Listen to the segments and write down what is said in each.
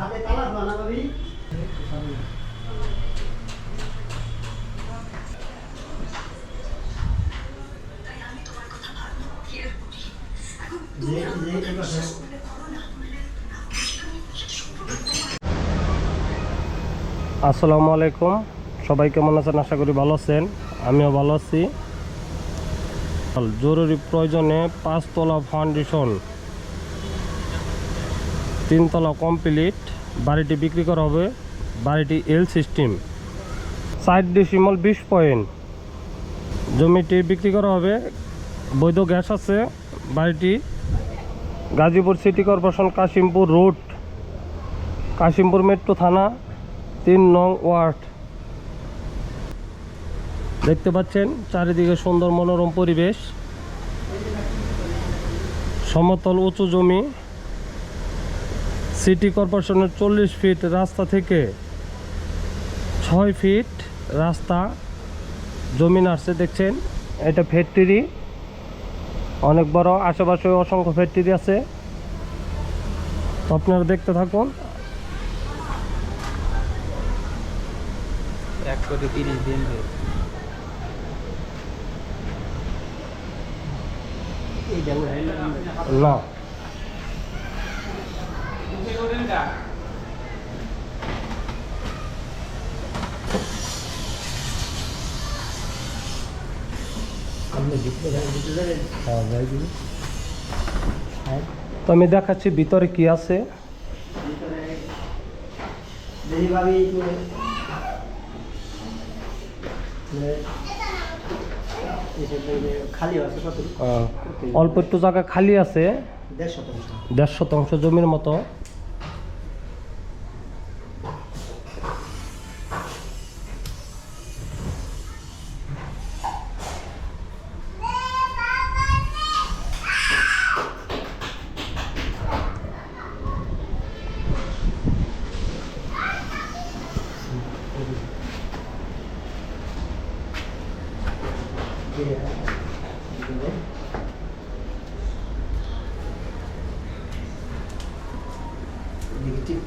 সাথে যে যে আসসালামু আলাইকুম। সবাই কেমন আছেন? আশা করি ভালো আছেন। আমিও ভালো আছি। জরুরি প্রয়োজনে পাঁচতলা ফাউন্ডেশন তিনতলা কমপ্লিট বাড়িটি বিক্রি করা হবে, বাড়িটি এল সিস্টেম সাইড ডিসিমল বিশ পয়েন্ট জমিটি বিক্রি করা হবে, বৈধ গ্যাস আছে, বাড়িটি Gazipur city corporation Kashimpur road Kashimpur metro থানা তিন নং ওয়ার্ড। দেখতে পাচ্ছেন, চারিদিকে সুন্দর মনোরম পরিবেশ। সমতল উঁচু জমি। সিটি কর্পোরেশনের চল্লিশ ফিট রাস্তা থেকে ছয় ফিট রাস্তা জমি আসছে দেখছেন? এটা ফ্যাক্টরি। অনেক বড় আশেপাশে অসংখ্য ফ্যাক্টরি আছে। তো আপনারা দেখতে থাকুন। এক কোটি তিরিশ দিন ধরে। এইটা উড়াইলাম না। হ্যাঁ। তো আমি দেখাচ্ছি ভিতরে কি আছে। মানে অল্প একটু জায়গা খালি আছে। দেড় শতাংশ জমির মতো।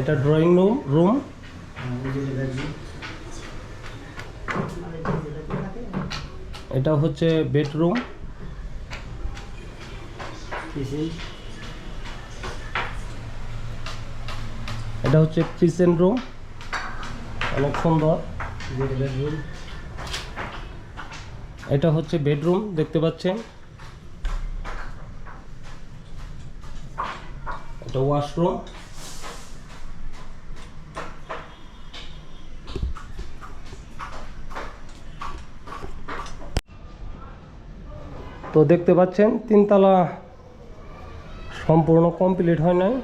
এটা ড্রয়িং রুম রুম এটা হচ্ছে বেডরুম এটা হচ্ছে কিচেন রুম অনেক সুন্দর। এটা হচ্ছে বেডরুম দেখতে পাচ্ছেন? এটা ওয়াশরুম তো দেখতে পাচ্ছেন তিনতলা সম্পূর্ণ কমপ্লিট হয় নাই।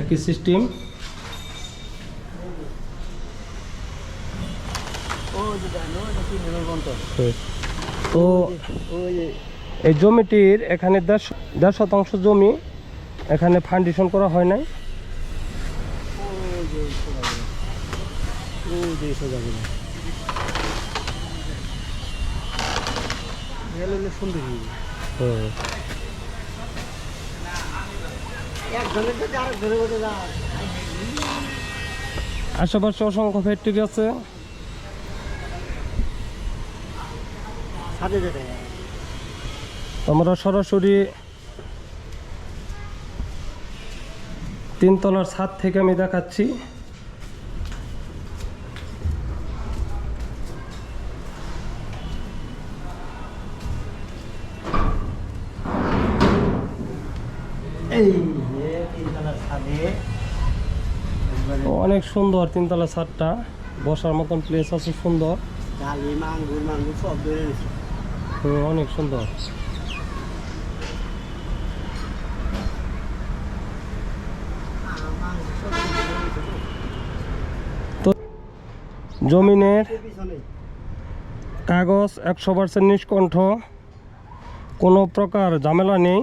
একই সিস্টেম ও তো এই জমিটির এখানে দশ দেড় শতাংশ জমি এখানে ফাউন্ডেশন করা হয় নাই। ওই আশেপাশে অসংখ্য ফ্যাক্টরি আছে। আমরা সরাসরি তিনতলার ছাদ থেকে আমি দেখাচ্ছি। এই যে তিনতলার ছাদে। অনেক সুন্দর তিনতলা ছাদটা। বসার মতন প্লেস আছে সুন্দর। ডালিম আঙ্গুর মাঙ্গুর সব রয়েছে। হুম, অনেক সুন্দর। তো জমিনের কাগজ একশো পার্সেন্ট নিষ্কণ্ঠ। কোনো প্রকার ঝামেলা নেই।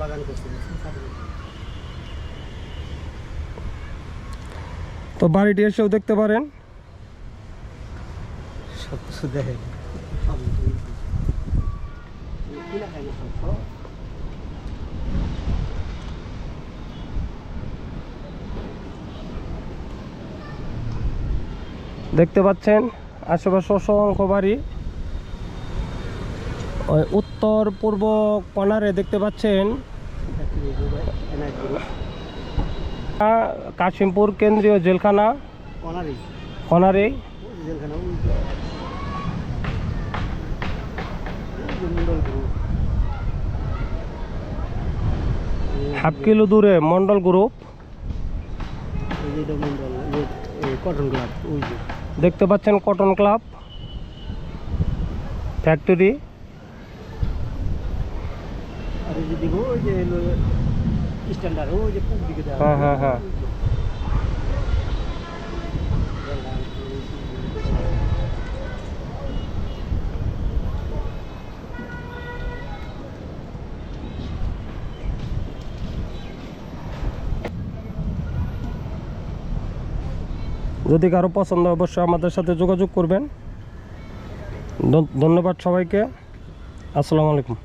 বাগান তো বাড়িটি এসেও দেখতে পারেন। সব কিছু দেখে কিনা খাই না সব? তো। দেখতে পাচ্ছেন আশেপাশে অসংখ্য বাড়ি। ওই উত্তর পূর্ব কর্নারে দেখতে পাচ্ছেন। কাশিমপুর কেন্দ্রীয় জেলখানা। কোনারি। হাফ কিলো দূরে মন্ডল গ্রুপ। দেখতে পাচ্ছেন কটন ক্লাব। ফ্যাক্টরি। হ্যাঁ, হ্যাঁ, হ্যাঁ। যদি কারও পছন্দ অবশ্যই আমাদের সাথে যোগাযোগ করবেন। ধন্যবাদ সবাইকে। আসসালামু আলাইকুম।